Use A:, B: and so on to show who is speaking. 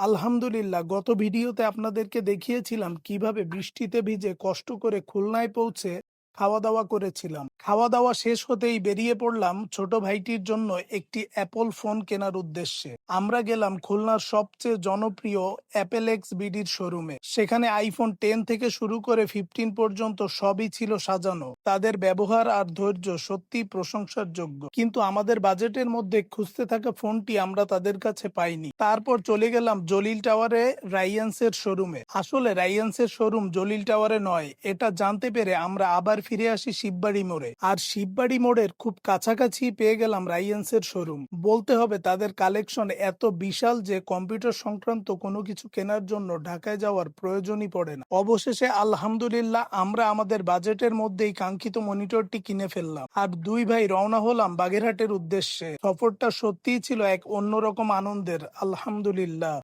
A: আলহামদুলিল্লাহ গত ভিডিওতে আপনাদেরকে দেখিয়েছিলাম কীভাবে বৃষ্টিতে ভিজে কষ্ট করে খুলনায় পৌঁছে খাওয়া দাওয়া করেছিলাম। খাওয়া দাওয়া শেষ হতেই বেরিয়ে পড়লাম ছোট ভাইটির জন্য একটি অ্যাপল ফোন কেনার উদ্দেশ্যে। আমরা গেলাম খুলনার সবচেয়ে জনপ্রিয় অ্যাপেল এক্স বিডির শোরুমে। সেখানে আইফোন টেন থেকে শুরু করে ফিফটিন পর্যন্ত সবই ছিল সাজানো। তাদের ব্যবহার আর ধৈর্য সত্যি প্রশংসার যোগ্য কিন্তু আমাদের বাজেটের মধ্যে খুঁজতে থাকা ফোনটি আমরা তাদের কাছে পাইনি। তারপর চলে গেলাম জলিল টাওয়ারে রাইয়ান্সের শোরুমে। আসলে রাইয়ান্সের শোরুম জলিল টাওয়ারে নয়, এটা জানতে পেরে আমরা আবার ফিরে আসি শিববাড়ি মোড়ে। আর শিববাড়ি মোড়ের খুব কাছাকাছি পেয়ে গেলাম রাইয়েন্সের শোরুম। বলতে হবে তাদের কালেকশন এত বিশাল যে কম্পিউটার সংক্রান্ত কোনো কিছু কেনার জন্য ঢাকায় যাওয়ার প্রয়োজনই পড়ে না। অবশেষে আলহামদুলিল্লাহ আমরা আমাদের বাজেটের মধ্যেই কাঙ্ক্ষিত মনিটরটি কিনে ফেললাম। আর দুই ভাই রওনা হলাম বাগেরহাটের উদ্দেশ্যে। সফরটা সত্যিই ছিল এক অন্যরকম আনন্দের, আলহামদুলিল্লাহ।